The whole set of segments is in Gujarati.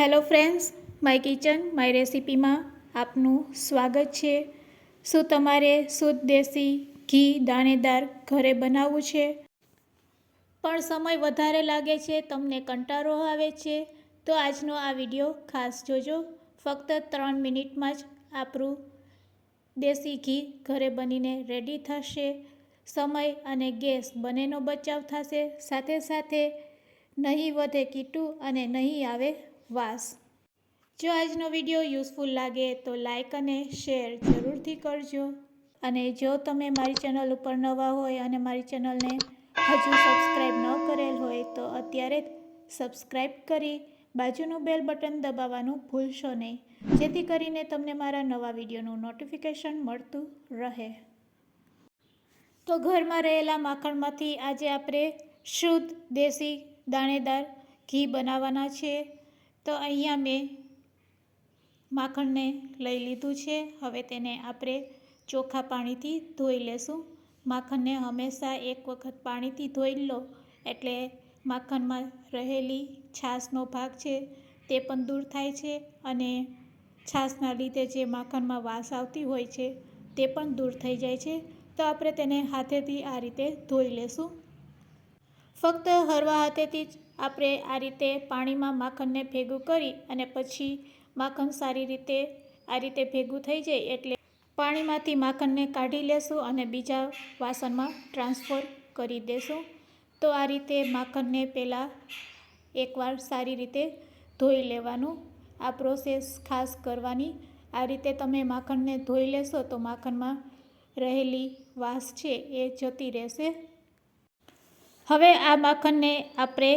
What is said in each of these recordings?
Hello friends, my kitchen, my રેસિપીમાં આપનું સ્વાગત છે. શું તમારે શુદ્ધ દેશી ઘી દાણેદાર ઘરે બનાવવું છે? પણ સમય વધારે લાગે છે, તમને કંટાળો આવે છે, તો આજનો આ વીડિયો ખાસ જોજો. ફક્ત ત્રણ મિનિટમાં જ આપણું દેશી ઘી ઘરે બનીને રેડી થશે. સમય અને ગેસ બંનેનો બચાવ થશે. સાથે સાથે નહીં વધે કીટું અને નહીં આવે વાસ જો આજનો વીડિયો યુઝફુલ લાગે તો લાઇક અને શેર જરૂરથી કરજો. અને જો તમે મારી ચેનલ ઉપર નવા હોય અને મારી ચેનલને હજુ સબસ્ક્રાઈબ ન કરેલ હોય તો અત્યારે સબસ્ક્રાઈબ કરી બાજુનું બેલ બટન દબાવવાનું ભૂલશો નહીં. જેથી કરીને તમને મારા નવા વિડીયોનું નોટિફિકેશન મળતું રહે. તો ઘરમાં રહેલા માખણમાંથી આજે આપણે શુદ્ધ દેશી દાણેદાર ઘી બનાવવાના છે. તો અહીંયા મેં માખણને લઈ લીધું છે. હવે તેને આપણે ચોખ્ખા પાણીથી ધોઈ લેશું. માખણને હંમેશા એક વખત પાણીથી ધોઈ લો. એટલે માખણમાં રહેલી છાશનો ભાગ છે તે પણ દૂર થાય છે અને છાશના લીધે જે માખણમાં વાસ આવતી હોય છે તે પણ દૂર થઈ જાય છે. તો આપણે તેને હાથેથી આ રીતે ધોઈ લેશું. ફક્ત હરવા હાથેથી જ આપણે આ રીતે પાણીમાં માખણને ભેગું કરી અને પછી માખણ સારી રીતે, આ રીતે ભેગું થઈ જાય એટલે પાણીમાંથી માખણને કાઢી લેશું અને બીજા વાસણમાં ટ્રાન્સફર કરી દેશું. તો આ રીતે માખણને પહેલાં એકવાર સારી રીતે ધોઈ લેવાનું. આ પ્રોસેસ ખાસ કરવાની. આ રીતે તમે માખણને ધોઈ લેશો તો માખણમાં રહેલી વાસ છે એ જતી રહેશે. હવે આ માખણને આપણે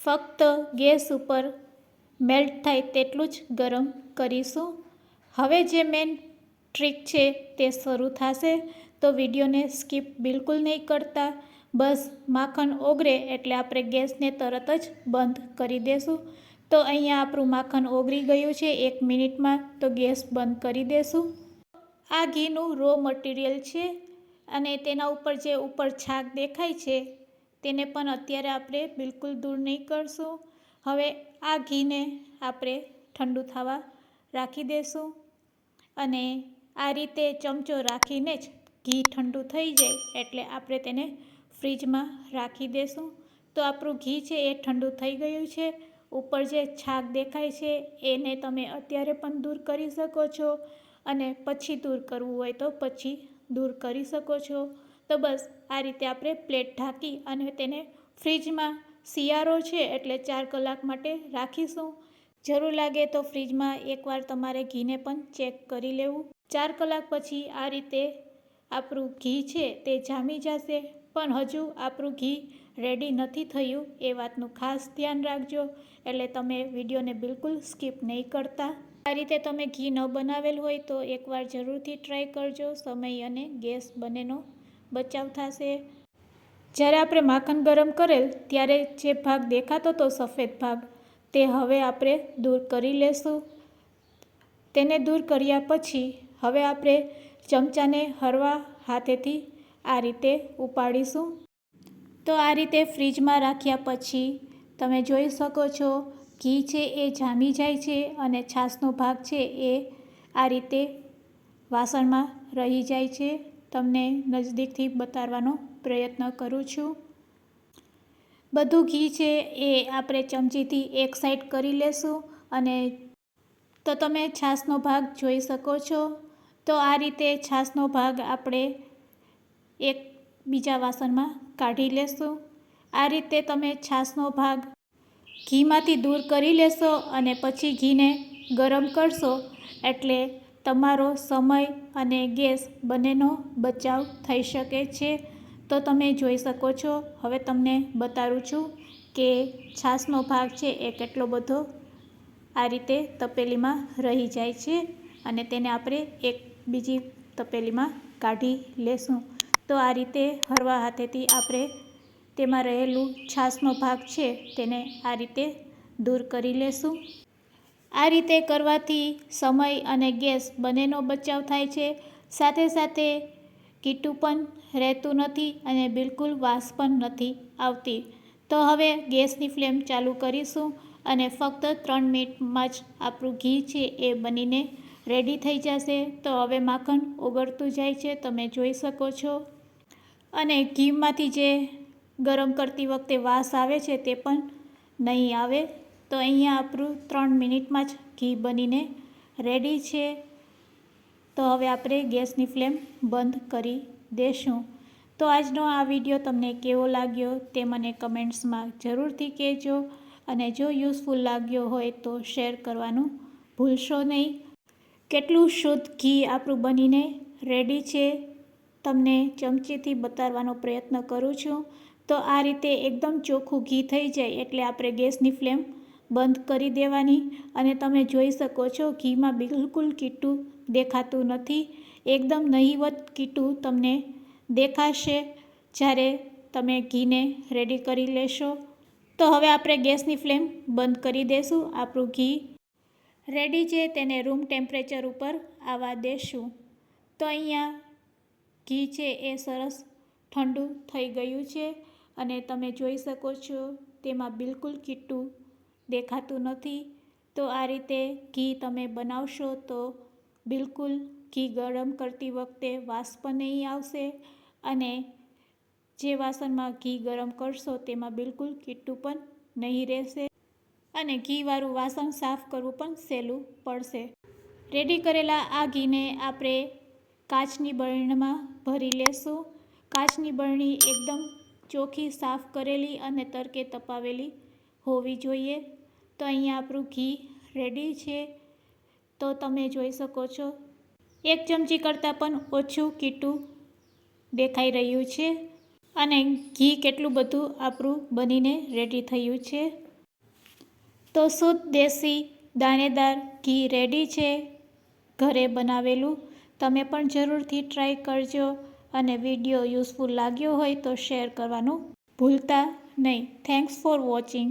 ફક્ત ગેસ ઉપર મેલ્ટ થાય તેટલું જ ગરમ કરીશું. હવે જે મેન ટ્રીક છે તે શરૂ થશે. તો વિડીયોને સ્કીપ બિલકુલ નહીં કરતા. બસ માખણ ઓગળે એટલે આપણે ગેસને તરત જ બંધ કરી દેશું. તો અહીંયા આપણું માખણ ઓગળી ગયું છે. એક મિનિટમાં તો ગેસ બંધ કરી દેશું. આ ઘીનું રો મટીરિયલ છે અને તેના ઉપર જે ઉપર છાક દેખાય છે તેને પણ અત્યારે આપણે બિલકુલ દૂર નહીં કરશું. હવે આ ઘીને આપણે ઠંડુ થવા રાખી દઈશું અને આ રીતે ચમચો રાખીને જ ઘી ઠંડુ થઈ જાય એટલે આપણે તેને ફ્રીજમાં રાખી દઈશું તો આપણું ઘી છે એ ઠંડુ થઈ ગયું છે. ઉપર જે છાગ દેખાય છે એને તમે અત્યારે પણ દૂર કરી શકો છો અને પછી દૂર કરવું હોય તો પછી દૂર કરી શકો છો. તો બસ આ રીતે આપણે પ્લેટ ઢાંકી અને તેને ફ્રીજમાં શિયાળો છે એટલે ચાર કલાક માટે રાખીશું. જરૂર લાગે તો ફ્રીજમાં એકવાર તમારે ઘીને પણ ચેક કરી લેવું. ચાર કલાક પછી આ રીતે આપણું ઘી છે તે જામી જશે. પણ હજુ આપણું ઘી રેડી નથી થયું એ વાતનું ખાસ ધ્યાન રાખજો. એટલે તમે વિડીયોને બિલકુલ સ્કીપ નહીં કરતા. આ રીતે તમે ઘી ન બનાવેલ હોય તો એકવાર જરૂરથી ટ્રાય કરજો. સમય અને ગેસ બંનેનો બચાવ થશે. જ્યારે આપણે માખણ ગરમ કરેલ, ત્યારે જે ભાગ દેખાતો હતો સફેદ ભાગ. તે હવે આપણે દૂર કરી લેશું. તેને દૂર કર્યા પછી, હવે આપણે ચમચાને હરવા હાથેથી આ રીતે ઉપાડીશું. તો આ રીતે ફ્રીજમાં રાખ્યા પછી, તમે જોઈ શકો છો, ઘી છે એ જામી જાય છે અને છાશનો ભાગ છે એ આ રીતે વાસણમાં રહી જાય છે. તમને નજદીકથી બતાવવાનો પ્રયત્ન કરું છું. બધું ઘી છે એ આપણે ચમચીથી એક સાઈડ કરી લેશું અને તો તમે છાશનો ભાગ જોઈ શકો છો. તો આ રીતે છાશનો ભાગ આપણે એક બીજા વાસણમાં કાઢી લેશું. આ રીતે તમે છાશનો ભાગ ઘીમાંથી દૂર કરી લેશો અને પછી ઘીને ગરમ કરશો એટલે તમારો સમય અને ગેસ બંનેનો બચાવ થઈ શકે છે. તો તમે જોઈ શકો છો, હવે તમને બતાવું છું કે છાશનો ભાગ છે એ કેટલો બધો આ રીતે તપેલીમાં રહી જાય છે અને તેને આપણે એક બીજી તપેલીમાં કાઢી લેશું. તો આ રીતે હરવા હાથેથી આપણે તેમાં રહેલું છાશનો ભાગ છે તેને આ રીતે દૂર કરી લેશું. આ રીતે કરવાથી સમય અને ગેસ બંનેનો બચાવ થાય છે. સાથે સાથે કીટું પણ રહેતું નથી અને બિલકુલ વાસ પણ નથી આવતી. તો હવે ગેસની ફ્લેમ ચાલુ કરીશું અને ફક્ત ત્રણ મિનિટમાં જ આપણું ઘી છે એ બનીને રેડી થઈ જશે. તો હવે માખણ ઓગળતું જાય છે, તમે જોઈ શકો છો. અને ઘીમાંથી જે ગરમ કરતી વખતે વાસ આવે છે તે પણ નહીં આવે. તો અહીંયા આપણું ત્રણ મિનિટમાં જ ઘી બનીને રેડી છે. તો હવે આપણે ગેસની ફ્લેમ બંધ કરી દેશું. તો આજનો આ વીડિયો તમને કેવો લાગ્યો તે મને કમેન્ટ્સમાં જરૂરથી કહેજો અને જો યુઝફુલ લાગ્યો હોય તો શેર કરવાનું ભૂલશો નહીં. કેટલું શુદ્ધ ઘી આપણું બનીને રેડી છે તમને ચમચીથી બતાવવાનો પ્રયત્ન કરું છું. તો આ રીતે એકદમ ચોખ્ખું ઘી થઈ જાય એટલે આપણે ગેસની ફ્લેમ બંધ કરી દેવાની અને તમે જોઈ શકો છો ઘીમાં બિલકુલ કીટું દેખાતું નથી. એકદમ નહીવત કીટું તમને દેખાશે જ્યારે તમે ઘીને રેડી કરી લેશો. તો હવે આપણે ગેસની ફ્લેમ બંધ કરી દેશું. આપણું ઘી રેડી છે, તેને રૂમ ટેમ્પરેચર ઉપર આવવા દેશું. તો અહીંયા ઘી છે એ સરસ ઠંડુ થઈ ગયું છે અને તમે જોઈ શકો છો તેમાં બિલકુલ કીટું દેખાતું નથી. તો આ રીતે ઘી તમે બનાવશો તો બિલકુલ ઘી ગરમ કરતી વખતે વાસ પણ નહીં આવશે અને જે વાસણમાં ઘી ગરમ કરશો તેમાં બિલકુલ કીટું પણ નહીં રહેશે અને ઘીવાળું વાસણ સાફ કરવું પણ સહેલું પડશે. રેડી કરેલા આ ઘીને આપણે કાચની બરણીમાં ભરી લેશું. કાચની બરણી એકદમ ચોખ્ખી, સાફ કરેલી અને તરકે તપાવેલી હોવી જોઈએ. તો અહીંયા આપણું ઘી રેડી છે. તો તમે જોઈ શકો છો. એક ચમચી કરતાં પણ ઓછું કીટું દેખાઈ રહ્યું છે અને ઘી કેટલું બધું આપણું બનીને રેડી થયું છે. તો શુદ્ધ દેશી દાણેદાર ઘી રેડી છે ઘરે બનાવેલું. તમે પણ જરૂરથી ટ્રાય કરજો અને વીડિયો યુઝફુલ લાગ્યો હોય તો શેર કરવાનું ભૂલતા નહીં. Thanks for watching